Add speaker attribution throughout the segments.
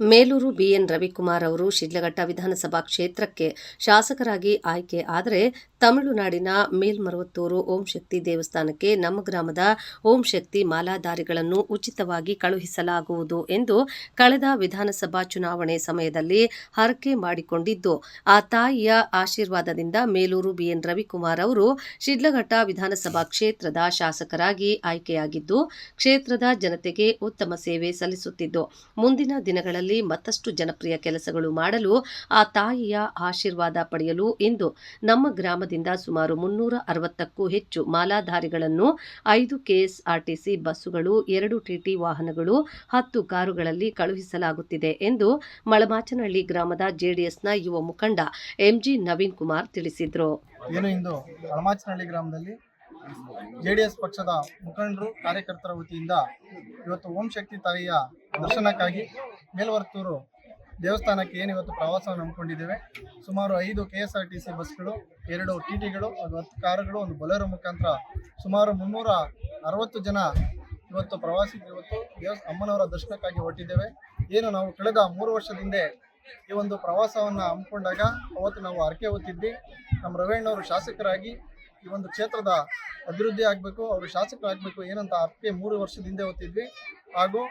Speaker 1: Melur B N Ravikumar ಅವರು ಶಿಡ್ಲಘಟ್ಟ ವಿಧಾನಸಭಾ ಕ್ಷೇತ್ರಕ್ಕೆ ಶಾಸಕರಾಗಿ ಆಯ್ಕೆ ಆದರೆ ತಮಿಳುನಾಡಿನ ಮೇಲ್ಮರುವತ್ತೂರು ಓಂ ಶಕ್ತಿ ದೇವಸ್ಥಾನಕ್ಕೆ ನಮ್ಮ ಗ್ರಾಮದ ಓಂ ಶಕ್ತಿ ಮಾಲಾಧಾರಿಗಳನ್ನು ಉಚಿತವಾಗಿ ಕಳುಹಿಸಲಾಗುವುದು ಎಂದು ಕಳೆದ ವಿಧಾನಸಭಾ ಚುನಾವಣೆ ಸಮಯದಲ್ಲಿ ಹರಕೆ ಮಾಡಿಕೊಂಡಿದ್ದು, ಆ ತಾಯಿಯ ಆಶೀರ್ವಾದದಿಂದ ಮೇಲೂರು ಬಿಎನ್ ರವಿಕುಮಾರ್ ಅವರು ಶಿಡ್ಲಘಟ್ಟ ವಿಧಾನಸಭಾ ಕ್ಷೇತ್ರದ ಶಾಸಕರಾಗಿ ಆಯ್ಕೆಯಾಗಿದ್ದು, ಕ್ಷೇತ್ರದ ಜನತೆಗೆ ಉತ್ತಮ ಸೇವೆ ಸಲ್ಲಿಸುತ್ತಿದ್ದು, ಮುಂದಿನ ದಿನಗಳಲ್ಲಿ ಮತ್ತಷ್ಟು ಜನಪ್ರಿಯ ಕೆಲಸಗಳು ಮಾಡಲು ಆ ತಾಯಿಯ ಆಶೀರ್ವಾದ ಪಡೆಯಲು ಇಂದು ನಮ್ಮ ಗ್ರಾಮದಿಂದ ಸುಮಾರು ಮುನ್ನೂರ ಅರವತ್ತಕ್ಕೂ ಹೆಚ್ಚು ಮಾಲಾಧಾರಿಗಳನ್ನು ಐದು ಕೆಎಸ್ಆರ್ಟಿಸಿ ಬಸ್ಸುಗಳು, ಎರಡು ಟಿಟಿ ವಾಹನಗಳು, ಹತ್ತು ಕಾರುಗಳಲ್ಲಿ ಕಳುಹಿಸಲಾಗುತ್ತಿದೆ ಎಂದು ಮಳಮಾಚನಹಳ್ಳಿ ಗ್ರಾಮದ ಜೆಡಿಎಸ್ನ ಯುವ ಮುಖಂಡ ಎಂಜಿ ನವೀನ್ ಕುಮಾರ್ ತಿಳಿಸಿದರು.
Speaker 2: ಹಳಮಾಚನಹಳ್ಳಿ ಗ್ರಾಮದಲ್ಲಿ ಜೆ ಡಿ ಎಸ್ ಪಕ್ಷದ ಮುಖಂಡರು, ಕಾರ್ಯಕರ್ತರ ವತಿಯಿಂದ ಇವತ್ತು ಓಂ ಶಕ್ತಿ ತಾಯಿಯ ದರ್ಶನಕ್ಕಾಗಿ ಮೇಲ್ವರ್ತೂರು ದೇವಸ್ಥಾನಕ್ಕೆ ಏನು ಇವತ್ತು ಪ್ರವಾಸವನ್ನು ಹಮ್ಮಿಕೊಂಡಿದ್ದೇವೆ. ಸುಮಾರು ಐದು K S R T C ಬಸ್ಗಳು, ಎರಡು ಟಿ ಟಿಗಳು ಒಂದು ಹತ್ತು ಕಾರುಗಳು, ಒಂದು ಬೊಲೆರೋ ಮುಖಾಂತರ ಸುಮಾರು ಮುನ್ನೂರ ಅರವತ್ತು ಜನ ಇವತ್ತು ಪ್ರವಾಸಿ ಇವತ್ತು ದೇವಸ್, ಅಮ್ಮನವರ ದರ್ಶನಕ್ಕಾಗಿ ಹೊರಟಿದ್ದೇವೆ. ಏನು ನಾವು ಕಳೆದ ಮೂರು ವರ್ಷದ ಹಿಂದೆ ಈ ಒಂದು ಪ್ರವಾಸವನ್ನು ಹಮ್ಮಿಕೊಂಡಾಗ ಅವತ್ತು ನಾವು ಹರಕೆ ಹೊತ್ತಿದ್ವಿ. ನಮ್ಮ ರವೇಣ್ಣವರು ಶಾಸಕರಾಗಿ ಈ ಒಂದು ಕ್ಷೇತ್ರದ ಅಭಿವೃದ್ಧಿ ಆಗಬೇಕು, ಅವರು ಶಾಸಕರಾಗಬೇಕು ಏನಂತ ಹರಕೆ ಮೂರು ವರ್ಷದ ಹಿಂದೆ ಹೊತ್ತಿದ್ವಿ ಹಾಗೂ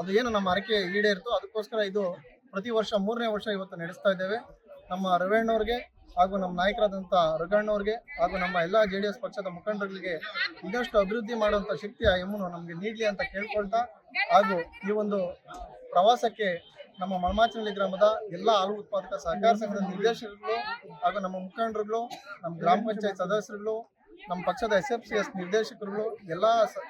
Speaker 2: ಅದು ಏನು ನಮ್ಮ ಹರಕೆ ಈಡೇರಿತು. ಅದಕ್ಕೋಸ್ಕರ ಇದು ಪ್ರತಿ ವರ್ಷ ಮೂರನೇ ವರ್ಷ ಇವತ್ತು ನಡೆಸ್ತಾ ಇದ್ದೇವೆ. ನಮ್ಮ ರವೇಣ್ಣವ್ರಿಗೆ ಹಾಗೂ ನಮ್ಮ ನಾಯಕರಾದಂಥ ರಘಣ್ಣವ್ರಿಗೆ ಹಾಗೂ ನಮ್ಮ ಎಲ್ಲ ಜೆ ಡಿ ಎಸ್ ಪಕ್ಷದ ಮುಖಂಡರುಗಳಿಗೆ ಇನ್ನಷ್ಟು ಅಭಿವೃದ್ಧಿ ಮಾಡುವಂಥ ಶಕ್ತಿ, ಆ ನಮಗೆ ನೀಡಲಿ ಅಂತ ಕೇಳ್ಕೊಳ್ತಾ ಹಾಗೂ ಈ ಒಂದು ಪ್ರವಾಸಕ್ಕೆ ನಮ್ಮ ಮಲಮಾಚನಳ್ಳಿ ಗ್ರಾಮದ ಎಲ್ಲ ಹಾಲು ಉತ್ಪಾದಕ ಸಹಕಾರ ಸಂಘದ ನಿರ್ದೇಶಕರುಗಳು ಹಾಗೂ ನಮ್ಮ ಮುಖಂಡರುಗಳು, ನಮ್ಮ ಗ್ರಾಮ ಪಂಚಾಯತ್ ಸದಸ್ಯರುಗಳು, ನಮ್ಮ ಪಕ್ಷದ ಎಸ್ ಎಫ್ ಸಿ ಎಸ್ ನಿರ್ದೇಶಕರುಗಳು, ಎಲ್ಲ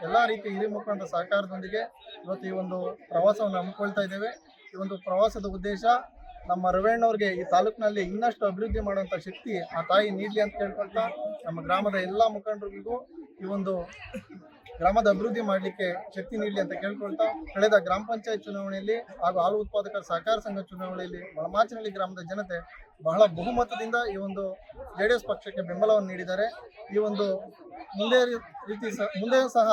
Speaker 2: ಎಲ್ಲ ರೀತಿಯ ಹಿರಿಯ ಮುಖಂಡರ ಸಹಕಾರದೊಂದಿಗೆ ಇವತ್ತು ಈ ಒಂದು ಪ್ರವಾಸವನ್ನು ಹಮ್ಮಿಕೊಳ್ತಾ ಇದ್ದೇವೆ. ಈ ಒಂದು ಪ್ರವಾಸದ ಉದ್ದೇಶ ನಮ್ಮ ರವೇಣ್ಣವ್ರಿಗೆ ಈ ತಾಲೂಕಿನಲ್ಲಿ ಇನ್ನಷ್ಟು ಅಭಿವೃದ್ಧಿ ಮಾಡುವಂಥ ಶಕ್ತಿ ಆ ತಾಯಿ ನೀಡಲಿ ಅಂತ ಕೇಳ್ಕೊಳ್ತಾ ನಮ್ಮ ಗ್ರಾಮದ ಎಲ್ಲ ಮುಖಂಡರಿಗೂ ಈ ಒಂದು ಗ್ರಾಮದ ಅಭಿವೃದ್ಧಿ ಮಾಡಲಿಕ್ಕೆ ಶಕ್ತಿ ನೀಡಲಿ ಅಂತ ಕೇಳ್ಕೊಳ್ತಾ ಕಳೆದ ಗ್ರಾಮ ಪಂಚಾಯತ್ ಚುನಾವಣೆಯಲ್ಲಿ ಹಾಗೂ ಹಾಲು ಉತ್ಪಾದಕರ ಸಹಕಾರ ಸಂಘ ಚುನಾವಣೆಯಲ್ಲಿ ಮಾಚನಹಳ್ಳಿ ಗ್ರಾಮದ ಜನತೆ ಬಹಳ ಬಹುಮತದಿಂದ ಈ ಒಂದು ಜೆ ಡಿ ಎಸ್ ಪಕ್ಷಕ್ಕೆ ಬೆಂಬಲವನ್ನು ನೀಡಿದ್ದಾರೆ. ಈ ಒಂದು ಮುಂದೆ ರೀತಿ ಸಹ ಮುಂದೆ ಸಹ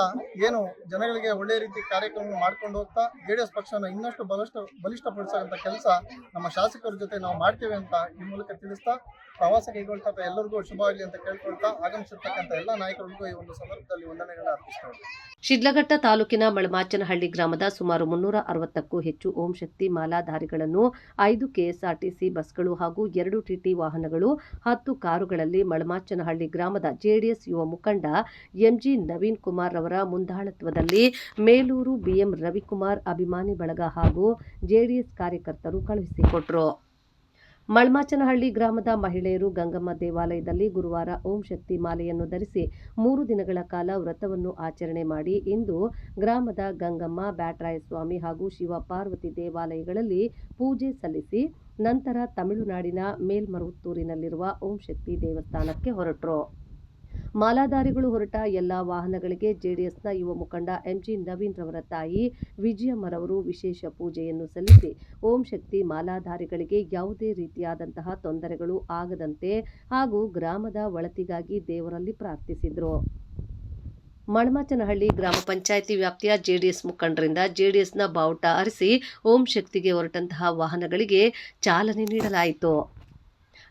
Speaker 2: ಏನು ಜನಗಳಿಗೆ ಒಳ್ಳೆಯ ರೀತಿ ಕಾರ್ಯಕ್ರಮ ಮಾಡ್ಕೊಂಡು ಹೋಗ್ತಾ ಜೆ ಡಿ ಎಸ್ ಪಕ್ಷನ ಇನ್ನಷ್ಟು ಬಲಿಷ್ಠ ಬಲಿಷ್ಠಪಡಿಸುವಂಥ ಕೆಲಸ ನಮ್ಮ ಶಾಸಕರ ಜೊತೆ ನಾವು ಮಾಡ್ತೇವೆ ಅಂತ ಈ ಮೂಲಕ ತಿಳಿಸ್ತಾ ಪ್ರವಾಸ ಕೈಗೊಳ್ತಾ ಎಲ್ಲರಿಗೂ ಶುಭವಾಗಲಿ ಅಂತ ಕೇಳ್ಕೊಳ್ತಾ ಆಗಮಿಸಿರ್ತಕ್ಕಂಥ ಎಲ್ಲ ನಾಯಕರಿಗೂ ಈ ಒಂದು ಸಂದರ್ಭದಲ್ಲಿ ವಂದನೆಗಳನ್ನು ಅರ್ಪಿಸ್ತೇವೆ
Speaker 1: ಶಿಡ್ಲಘಟ್ಟ ತಾಲೂಕಿನ ಮಳಮಾಚನಹಳ್ಳಿ ಗ್ರಾಮದ ಸುಮಾರು ಮುನ್ನೂರ ಅರವತ್ತಕ್ಕೂ ಹೆಚ್ಚು ಓಂ ಶಕ್ತಿ ಮಾಲಾಧಾರಿಗಳನ್ನು ಐದು ಕೆಎಸ್ಆರ್ಟಿಸಿ ಬಸ್ಗಳು ಹಾಗೂ ಎರಡು ಟಿಟಿ ವಾಹನಗಳು, ಹತ್ತು ಕಾರುಗಳಲ್ಲಿ ಮಳಮಾಚನಹಳ್ಳಿ ಗ್ರಾಮದ ಜೆಡಿಎಸ್ ಯುವ ಮುಖಂಡ ಎಂಜಿ ನವೀನ್ ಕುಮಾರ್ ಅವರ ಮುಂದಾಳತ್ವದಲ್ಲಿ ಮೇಲೂರು ಬಿಎಂ ರವಿಕುಮಾರ್ ಅಭಿಮಾನಿ ಬಳಗ ಹಾಗೂ ಜೆಡಿಎಸ್ ಕಾರ್ಯಕರ್ತರು ಕಳುಹಿಸಿಕೊಟ್ರು ಮಳ್ಮಾಚನಹಳ್ಳಿ ಗ್ರಾಮದ ಮಹಿಳೆಯರು ಗಂಗಮ್ಮ ದೇವಾಲಯದಲ್ಲಿ ಗುರುವಾರ ಓಂ ಶಕ್ತಿ ಮಾಲೆಯನ್ನು ಧರಿಸಿ ಮೂರು ದಿನಗಳ ಕಾಲ ವ್ರತವನ್ನು ಆಚರಣೆ ಮಾಡಿ ಇಂದು ಗ್ರಾಮದ ಗಂಗಮ್ಮ, ಬ್ಯಾಟರಾಯಸ್ವಾಮಿ ಹಾಗೂ ಶಿವ ಪಾರ್ವತಿ ದೇವಾಲಯಗಳಲ್ಲಿ ಪೂಜೆ ಸಲ್ಲಿಸಿ ನಂತರ ತಮಿಳುನಾಡಿನ ಮೇಲ್ಮರುತ್ತೂರಿನಲ್ಲಿರುವ ಓಂ ಶಕ್ತಿ ದೇವಸ್ಥಾನಕ್ಕೆ ಹೊರಟರು. ಮಾಲಾಧಾರಿಗಳು ಹೊರಟ ಎಲ್ಲಾ ವಾಹನಗಳಿಗೆ ಜೆಡಿಎಸ್ನ ಯುವ ಮುಖಂಡ ಎಂಜಿ ನವೀನ್ ರವರ ತಾಯಿ ವಿಜಯಮ್ಮರವರು ವಿಶೇಷ ಪೂಜೆಯನ್ನು ಸಲ್ಲಿಸಿ, ಓಂ ಶಕ್ತಿ ಮಾಲಾಧಾರಿಗಳಿಗೆ ಯಾವುದೇ ರೀತಿಯಾದಂತಹ ತೊಂದರೆಗಳು ಆಗದಂತೆ ಹಾಗೂ ಗ್ರಾಮದ ಒಳತಿಗಾಗಿ ದೇವರಲ್ಲಿ ಪ್ರಾರ್ಥಿಸಿದರು. ಮಣಮಾಚನಹಳ್ಳಿ ಗ್ರಾಮ ಪಂಚಾಯಿತಿ ವ್ಯಾಪ್ತಿಯ ಜೆಡಿಎಸ್ ಮುಖಂಡರಿಂದ ಜೆಡಿಎಸ್ನ ಬಾವುಟ ಅರಿಸಿ ಓಂ ಶಕ್ತಿಗೆ ಹೊರಟಂತಹ ವಾಹನಗಳಿಗೆ ಚಾಲನೆ ನೀಡಲಾಯಿತು.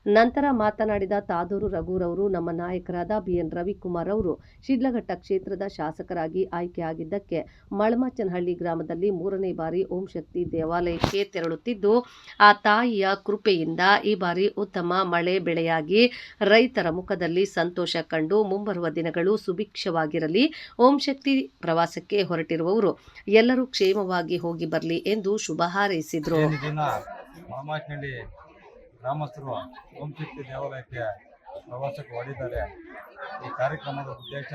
Speaker 1: ನಂತರ ಮಾತನಾಡಿದ ತಾದೂರು ರಘುರವರು, ನಮ್ಮ ನಾಯಕರಾದ ಬಿಎನ್ ರವಿಕುಮಾರ್ ಅವರು ಶಿಡ್ಲಘಟ್ಟ ಕ್ಷೇತ್ರದ ಶಾಸಕರಾಗಿ ಆಯ್ಕೆಯಾಗಿದ್ದಕ್ಕೆ ಮಳಮಚ್ಚನಹಳ್ಳಿ ಗ್ರಾಮದಲ್ಲಿ ಮೂರನೇ ಬಾರಿ ಓಂ ಶಕ್ತಿ ದೇವಾಲಯಕ್ಕೆ ತೆರಳುತ್ತಿದ್ದು, ಆ ತಾಯಿಯ ಕೃಪೆಯಿಂದ ಈ ಬಾರಿ ಉತ್ತಮ ಮಳೆ ಬೆಳೆಯಾಗಿ ರೈತರ ಮುಖದಲ್ಲಿ ಸಂತೋಷ ಕಂಡು ಮುಂಬರುವ ದಿನಗಳು ಸುಭಿಕ್ಷವಾಗಿರಲಿ. ಓಂ ಶಕ್ತಿ ಪ್ರವಾಸಕ್ಕೆ ಹೊರಟಿರುವವರು ಎಲ್ಲರೂ ಕ್ಷೇಮವಾಗಿ ಹೋಗಿ ಬರಲಿ ಎಂದು ಶುಭ ಹಾರೈಸಿದರು.
Speaker 3: ಗ್ರಾಮಸ್ಥರು ಓಂ ಶಕ್ತಿ ದೇವಾಲಯಕ್ಕೆ ಪ್ರವಾಸಕ್ಕೆ ಹೊಡಿದ್ದಾರೆ ಈ ಕಾರ್ಯಕ್ರಮದ ಉದ್ದೇಶ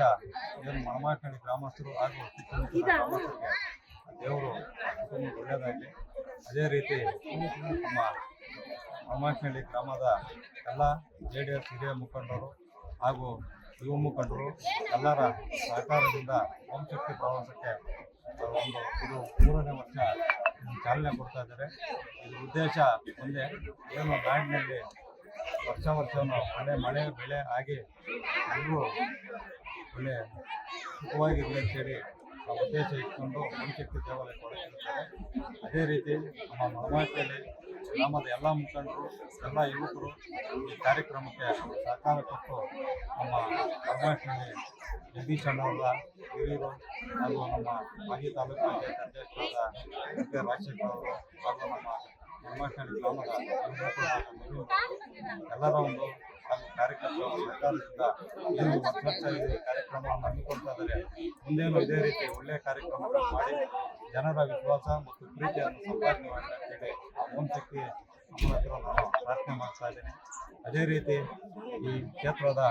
Speaker 3: ಏನು ಮಾಮಾಚಿನಹಳ್ಳಿ ಗ್ರಾಮಸ್ಥರು ಹಾಗೂ ಸುತ್ತಮುತ್ತ ಗ್ರಾಮಸ್ಥರಿಗೆ ದೇವರು ಒಳ್ಳೆಯದಾಗಲಿ. ಅದೇ ರೀತಿ ನಮ್ಮ ಮಾಮಾಚಿನಹಳ್ಳಿ ಗ್ರಾಮದ ಎಲ್ಲ ಜೆ ಡಿ ಎಸ್ ಹಿರಿಯ ಮುಖಂಡರು ಹಾಗೂ ಯುವ ಮುಖಂಡರು ಎಲ್ಲರ ಸಹಕಾರದಿಂದ ಓಂಶಕ್ತಿ ಪ್ರವಾಸಕ್ಕೆ ಒಂದು ಇದು ಮೂರನೇ ವರ್ಷ ಚಾಲನೆ ಕೊಡ್ತಾ ಇದ್ದಾರೆ. ಇದ್ರ ಉದ್ದೇಶ ಮುಂದೆ ಏನು ಬ್ಯಾಂಕ್ನಲ್ಲಿ ವರ್ಷ ವರ್ಷವೂ ಒಳ್ಳೆ ಮಳೆ, ಬೆಳೆ ಆಗಿ ಎಲ್ಲರೂ ಒಳ್ಳೆ ಸುಖವಾಗಿರಲಿ ಅಂತೇಳಿ ಆ ಉದ್ದೇಶ ಇಟ್ಕೊಂಡು ಓಂಶಕ್ತಿ ದೇವಾಲಯ ಕೊಡುತ್ತಿರುತ್ತಾರೆ ಅದೇ ರೀತಿ ನಮ್ಮ ಮಳಮಾಟಿಯಲ್ಲಿ ಗ್ರಾಮದ ಎಲ್ಲ ಮುಖಂಡರು, ಎಲ್ಲ ಯುವಕರು ಈ ಕಾರ್ಯಕ್ರಮಕ್ಕೆ ಸಹಕಾರ ಕೊಟ್ಟು ನಮ್ಮ ಮಳಮಾಟಿನಲ್ಲಿ ಜಗದೀಶ್ ಅಣ್ಣವರ ಹಿರಿಯರು ಹಾಗೂ ನಮ್ಮ ಮಾಜಿ ತಾಲೂಕು ಪಂಚಾಯತ್ ಅಧ್ಯಕ್ಷರಾದ ರಾಜಶೇಖರ್ ಅವರು ಹಾಗೂ ನಮ್ಮ ಗ್ರಾಮದ ಎಲ್ಲರ ಒಂದು ಹಾಗೂ ಕಾರ್ಯಕರ್ತರ ಸರ್ಕಾರದಿಂದ ಏನು ವರ್ಷ ಈ ಕಾರ್ಯಕ್ರಮವನ್ನು ಹಮ್ಮಿಕೊಳ್ತಾ ಇದ್ದಾರೆ ಮುಂದೇನು ಇದೇ ರೀತಿ ಒಳ್ಳೆಯ ಕಾರ್ಯಕ್ರಮಗಳನ್ನು ಮಾಡಿ ಜನರ ವಿಶ್ವಾಸ ಮತ್ತು ಪ್ರೀತಿಯನ್ನು ಸಂಪಾದನೆ ಮಾಡಿ ಅಂತೇಳಿ ಓಂ ಶಕ್ತಿ ಹತ್ರ ನಾನು ಪ್ರಾರ್ಥನೆ ಮಾಡ್ತಾ ಇದ್ದೇನೆ. ಅದೇ ರೀತಿ ಈ ಕ್ಷೇತ್ರದ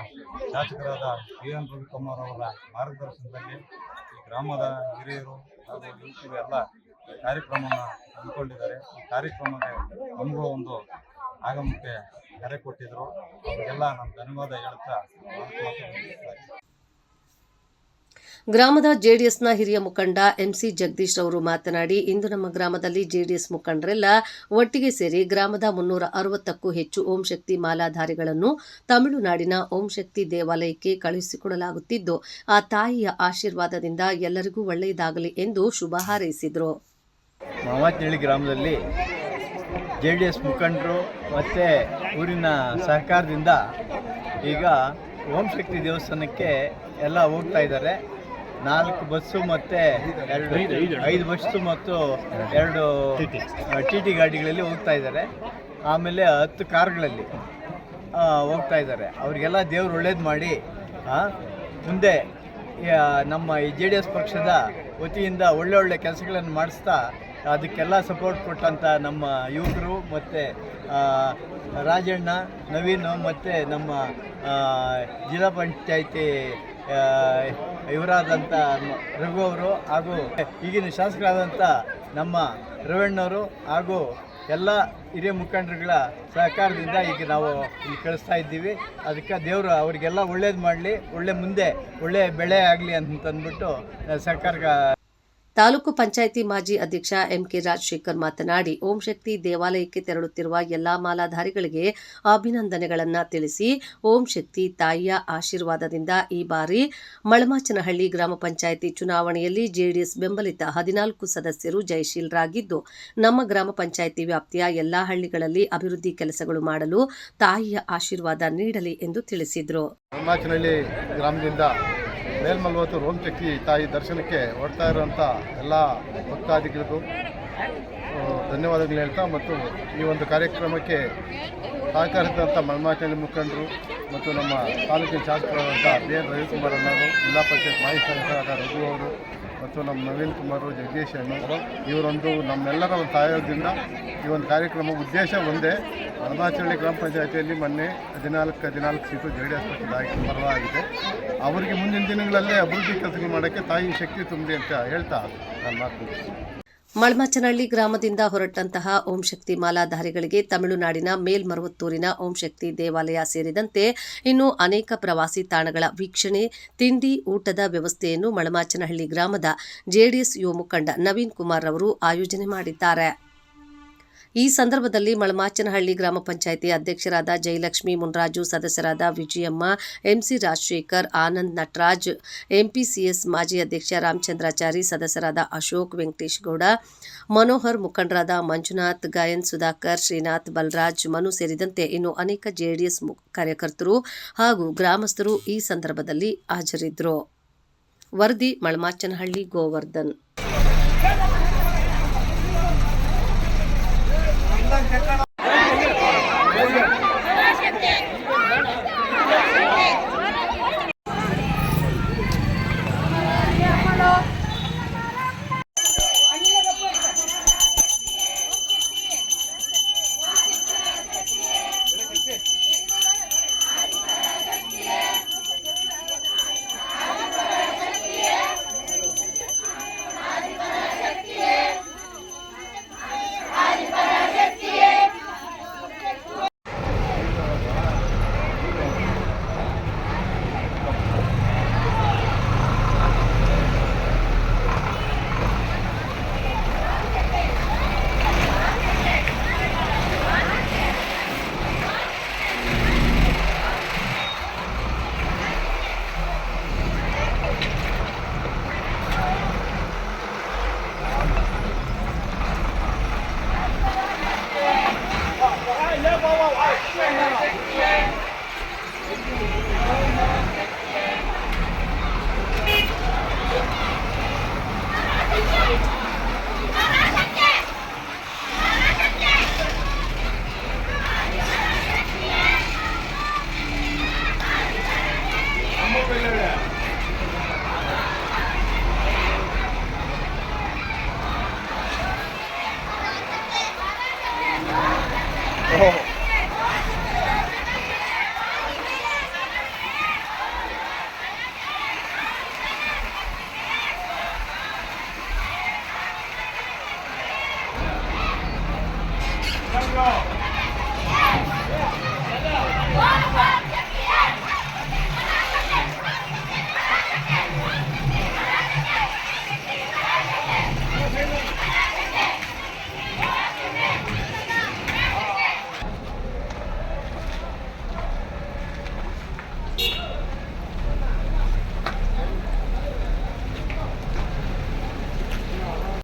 Speaker 3: ಶಾಸಕರಾದ ಬಿ ಎನ್ ರವಿಕುಮಾರ್ ಅವರ ಮಾರ್ಗದರ್ಶನದಲ್ಲಿ ಈ ಗ್ರಾಮದ ಹಿರಿಯರು ಹಾಗೂ ಯುವಕರು ಎಲ್ಲ ಕಾರ್ಯಕ್ರಮವನ್ನು ಹಮ್ಮಿಕೊಂಡಿದ್ದಾರೆ. ಈ ಕಾರ್ಯಕ್ರಮಕ್ಕೆ ನಮಗೂ ಒಂದು ಆಗಮಕ್ಕೆ ಕರೆ ಕೊಟ್ಟಿದ್ರು. ಅವರಿಗೆಲ್ಲ ನಾನು ಧನ್ಯವಾದ ಹೇಳ್ತಾ ನಾನು ಮಾತು ಮುಗಿಸ್ತಾ ಇದ್ದೀನಿ.
Speaker 1: ಗ್ರಾಮದ ಜೆಡಿಎಸ್ನ ಹಿರಿಯ ಮುಖಂಡ ಎಂಸಿ ಜಗದೀಶ್ ಅವರು ಮಾತನಾಡಿ, ಇಂದು ನಮ್ಮ ಗ್ರಾಮದಲ್ಲಿ ಜೆಡಿಎಸ್ ಮುಖಂಡರೆಲ್ಲ ಒಟ್ಟಿಗೆ ಸೇರಿ ಗ್ರಾಮದ ಮುನ್ನೂರ ಅರವತ್ತಕ್ಕೂ ಹೆಚ್ಚು ಓಂ ಶಕ್ತಿ ಮಾಲಾಧಾರಿಗಳನ್ನು ತಮಿಳುನಾಡಿನ ಓಂ ಶಕ್ತಿ ದೇವಾಲಯಕ್ಕೆ ಕಳುಹಿಸಿಕೊಡಲಾಗುತ್ತಿದ್ದು, ಆ ತಾಯಿಯ ಆಶೀರ್ವಾದದಿಂದ ಎಲ್ಲರಿಗೂ ಒಳ್ಳೆಯದಾಗಲಿ ಎಂದು ಶುಭ ಹಾರೈಸಿದರು.
Speaker 4: ಗ್ರಾಮದಲ್ಲಿ ಜೆ ಡಿ ಎಸ್ ಮುಖಂಡರು ಮತ್ತು ಊರಿನ ಸಹಕಾರದಿಂದ ಈಗ ಓಂ ಶಕ್ತಿ ದೇವಸ್ಥಾನಕ್ಕೆ ಎಲ್ಲ ಹೋಗ್ತಾ ಇದ್ದಾರೆ. ನಾಲ್ಕು ಬಸ್ಸು ಮತ್ತು ಎರಡು ಐದು ಬಸ್ಸು ಮತ್ತು ಎರಡು ಟಿ ಟಿ. ಗಾಡಿಗಳಲ್ಲಿ ಹೋಗ್ತಾ ಇದ್ದಾರೆ. ಆಮೇಲೆ ಹತ್ತು ಕಾರ್ಗಳಲ್ಲಿ ಹೋಗ್ತಾ ಇದ್ದಾರೆ. ಅವರಿಗೆಲ್ಲ ದೇವ್ರು ಒಳ್ಳೇದು ಮಾಡಿ ಮುಂದೆ ನಮ್ಮ ಈ ಜೆ ಡಿ ಎಸ್ ಪಕ್ಷದ ವತಿಯಿಂದ ಒಳ್ಳೆ ಒಳ್ಳೆ ಕೆಲಸಗಳನ್ನು ಮಾಡಿಸ್ತಾ ಅದಕ್ಕೆಲ್ಲ ಸಪೋರ್ಟ್ ಕೊಟ್ಟಂಥ ನಮ್ಮ ಯುವಕರು ಮತ್ತು ರಾಜಣ್ಣ ನವೀನು ಮತ್ತು ನಮ್ಮ ಜಿಲ್ಲಾ ಪಂಚಾಯತಿ ಇವರಾದಂಥ ರಘು ಅವರು ಹಾಗೂ ಈಗಿನ ಶಾಸಕರಾದಂಥ ನಮ್ಮ ರವಣ್ಣವರು ಹಾಗೂ ಎಲ್ಲ ಹಿರಿಯ ಮುಖಂಡರುಗಳ ಸಹಕಾರದಿಂದ ಈಗ ನಾವು ಇಲ್ಲಿ ಕಳಿಸ್ತಾ ಇದ್ದೀವಿ. ಅದಕ್ಕೆ ದೇವರು ಅವರಿಗೆಲ್ಲ ಒಳ್ಳೇದು ಮಾಡಲಿ, ಒಳ್ಳೆ ಮುಂದೆ, ಒಳ್ಳೆ ಬೆಳೆ ಆಗಲಿ ಅಂತಂದ್ಬಿಟ್ಟು ಸರ್ಕಾರ
Speaker 1: ತಾಲೂಕು ಪಂಚಾಯಿತಿ ಮಾಜಿ ಅಧ್ಯಕ್ಷ ಎಂಕೆ ರಾಜಶೇಖರ್ ಮಾತನಾಡಿ, ಓಂ ಶಕ್ತಿ ದೇವಾಲಯಕ್ಕೆ ತೆರಳುತ್ತಿರುವ ಎಲ್ಲಾ ಮಾಲಾಧಾರಿಗಳಿಗೆ ಅಭಿನಂದನೆಗಳನ್ನು ತಿಳಿಸಿ, ಓಂ ಶಕ್ತಿ ತಾಯಿಯ ಆಶೀರ್ವಾದದಿಂದ ಈ ಬಾರಿ ಮಳಮಾಚನಹಳ್ಳಿ ಗ್ರಾಮ ಪಂಚಾಯಿತಿ ಚುನಾವಣೆಯಲ್ಲಿ ಜೆಡಿಎಸ್ ಬೆಂಬಲಿತ ಹದಿನಾಲ್ಕು ಸದಸ್ಯರು ಜಯಶೀಲರಾಗಿದ್ದು, ನಮ್ಮ ಗ್ರಾಮ ಪಂಚಾಯಿತಿ ವ್ಯಾಪ್ತಿಯ ಎಲ್ಲಾ ಹಳ್ಳಿಗಳಲ್ಲಿ ಅಭಿವೃದ್ಧಿ ಕೆಲಸಗಳು ಮಾಡಲು ತಾಯಿಯ ಆಶೀರ್ವಾದ ನೀಡಲಿ ಎಂದು ತಿಳಿಸಿದರು.
Speaker 5: ಗ್ರಾಮದಿಂದ ಮೇಲ್ಮಲ್ವತ್ತು ಶಕ್ತಿ ತಾಯಿ ದರ್ಶನಕ್ಕೆ ಹೊರಡ್ತಾ ಇರುವಂಥ ಎಲ್ಲ ಭಕ್ತಾದಿಗಳಿಗೂ ಧನ್ಯವಾದಗಳು ಹೇಳ್ತಾ ಮತ್ತು ಈ ಒಂದು ಕಾರ್ಯಕ್ರಮಕ್ಕೆ ಸಹಕರಿಸಿದಂಥ ಮಲ್ಮಾಚನಹಳ್ಳಿ ಮುಖಂಡರು ಮತ್ತು ನಮ್ಮ ತಾಲೂಕಿನ ಶಾಸಕರಾದಂಥ ಬಿ ಎನ್ ರವಿಕುಮಾರ್ ಅನ್ನೋರು ಜಿಲ್ಲಾ ಪಂಚಾಯತ್ ಮಾಜಿ ಸದಸ್ಯರಾದ ರಘು ಅವರು ಮತ್ತು ನಮ್ಮ ನವೀನ್ ಕುಮಾರ್, ಜಗದೀಶ್ ಅಣ್ಣವರು ಇವರೊಂದು ನಮ್ಮೆಲ್ಲರ ಒಂದು ಸಹಯೋಗದಿಂದ ಈ ಒಂದು ಕಾರ್ಯಕ್ರಮ ಉದ್ದೇಶ ಒಂದೇ ಹನುಮಾಚನಹಳ್ಳಿ ಗ್ರಾಮ ಪಂಚಾಯತಿಯಲ್ಲಿ ಮೊನ್ನೆ ಹದಿನಾಲ್ಕು ಹದಿನಾಲ್ಕು ಸೀಟು ಜೆ ಡಿ ಎಸ್ ಪಕ್ಷದಾಗಿ ಪರವಾಗಿದೆ ಅವರಿಗೆ ಮುಂದಿನ ದಿನಗಳಲ್ಲೇ ಅಭಿವೃದ್ಧಿ ಕೆಲಸಗಳು ಮಾಡೋಕ್ಕೆ ತಾಯಿ ಶಕ್ತಿ ತುಂಬಿ ಅಂತ ಹೇಳ್ತಾ ನಾನು ಮಾತು.
Speaker 1: ಮಳಮಾಚನಹಳ್ಳಿ ಗ್ರಾಮದಿಂದ ಹೊರಟಂತಹ ಓಂ ಶಕ್ತಿ ಮಾಲಾಧಾರಿಗಳಿಗೆ ತಮಿಳುನಾಡಿನ ಮೇಲ್ಮರುವತ್ತೂರಿನ ಓಂ ಶಕ್ತಿ ದೇವಾಲಯ ಸೇರಿದಂತೆ ಇನ್ನು ಅನೇಕ ಪ್ರವಾಸಿ ತಾಣಗಳ ವೀಕ್ಷಣೆ, ತಿಂಡಿ, ಊಟದ ವ್ಯವಸ್ಥೆಯನ್ನು ಮಳಮಾಚನಹಳ್ಳಿ ಗ್ರಾಮದ ಜೆಡಿಎಸ್ ಯುವ ಮುಖಂಡ ನವೀನ್ ಕುಮಾರ್ ಅವರು ಆಯೋಜನೆ ಮಾಡಿದ್ದಾರೆ. ಈ ಸಂದರ್ಭದಲ್ಲಿ ಮಳಮಾಚನಹಳ್ಳಿ ಗ್ರಾಮ ಪಂಚಾಯಿತಿ ಅಧ್ಯಕ್ಷರಾದ ಜಯಲಕ್ಷ್ಮಿ ಮುನ್ರಾಜು, ಸದಸ್ಯರಾದ ವಿಜಯಮ್ಮ, ಎಂಸಿ ರಾಜಶೇಖರ್, ಆನಂದ್ ನಟರಾಜ್, ಎಂಪಿಸಿಎಸ್ ಮಾಜಿ ಅಧ್ಯಕ್ಷ ರಾಮಚಂದ್ರಾಚಾರಿ, ಸದಸ್ಯರಾದ ಅಶೋಕ್ ವೆಂಕಟೇಶ್ ಗೌಡ, ಮನೋಹರ್ ಮುಖಂಡರಾದ ಮಂಜುನಾಥ್, ಗಾಯನ್ ಸುಧಾಕರ್, ಶ್ರೀನಾಥ್ ಬಲರಾಜ್, ಮನು ಸೇರಿದಂತೆ ಇನ್ನು ಅನೇಕ ಜೆಡಿಎಸ್ ಕಾರ್ಯಕರ್ತರು ಹಾಗೂ ಗ್ರಾಮಸ್ಥರು ಈ ಸಂದರ್ಭದಲ್ಲಿ ಹಾಜರಿದ್ದರು ವರದಿ ಮಳಮಾಚನಹಳ್ಳಿ ಗೋವರ್ಧನ್.
Speaker 6: 超好